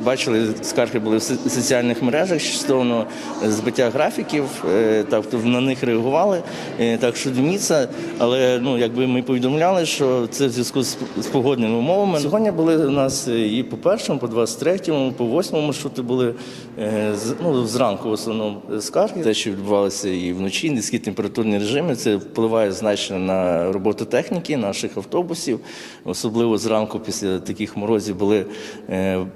бачили, скарги були в соціальних мережах стосовно збиття графіків, е, тобто на них реагували. Е, Так що дивіться, але ну якби ми повідомляли, що це в зв'язку з, погодними умовами. Сьогодні були у нас е, і по першому, по 23-му, по 8-му маршрути були е, ну, зранку в основному скарги. Те, що відбувалося і вночі, низькі температурні режими, це впливає значно на роботу техніки наших автобусів. Особливо зранку після таких морозів були е,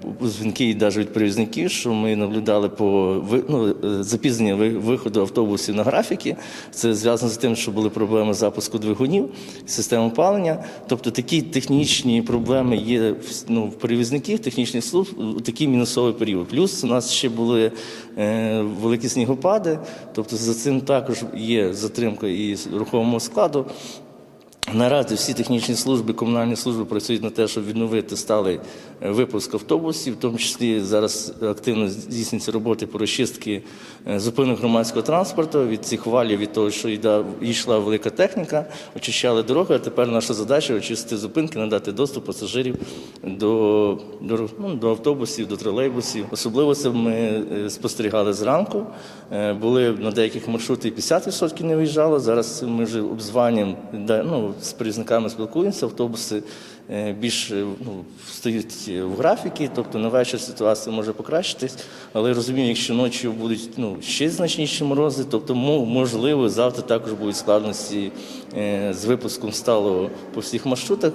дзвінки і навіть від перевізників, що ми наблюдали по ну, е, запізнення виходу автобусів на графіки. Це зв'язано з тим, що були проблеми запуску двигунів, систем опалення. Тобто такі технічні проблеми є ну, в перевізників, технічних служб у такий мінусовий період. Плюс у нас ще були е, великі снігопади, тобто за цим також є затримка і рухомого складу. Наразі всі технічні служби, комунальні служби працюють на те, щоб відновити сталий е, випуск автобусів, в тому числі зараз активно здійснюються роботи по розчистці е, зупинок громадського транспорту від цих валів, від того, що йшла велика техніка, очищали дороги. А тепер наша задача очистити зупинки, надати доступ пасажирів до, до, ну, до автобусів, до тролейбусів. Особливо це ми е, спостерігали зранку. Були на деяких маршрутах і 50% не виїжджало. Зараз ми вже обзванюємо, ну, з перевізниками спілкуємося, автобуси більше е, ну, стоять в графіки, тобто на вечір ситуація може покращитись. Але розумію, якщо ночі будуть ну, ще значніші морози, тобто можливо завтра також будуть складності е, з випуском сталого по всіх маршрутах.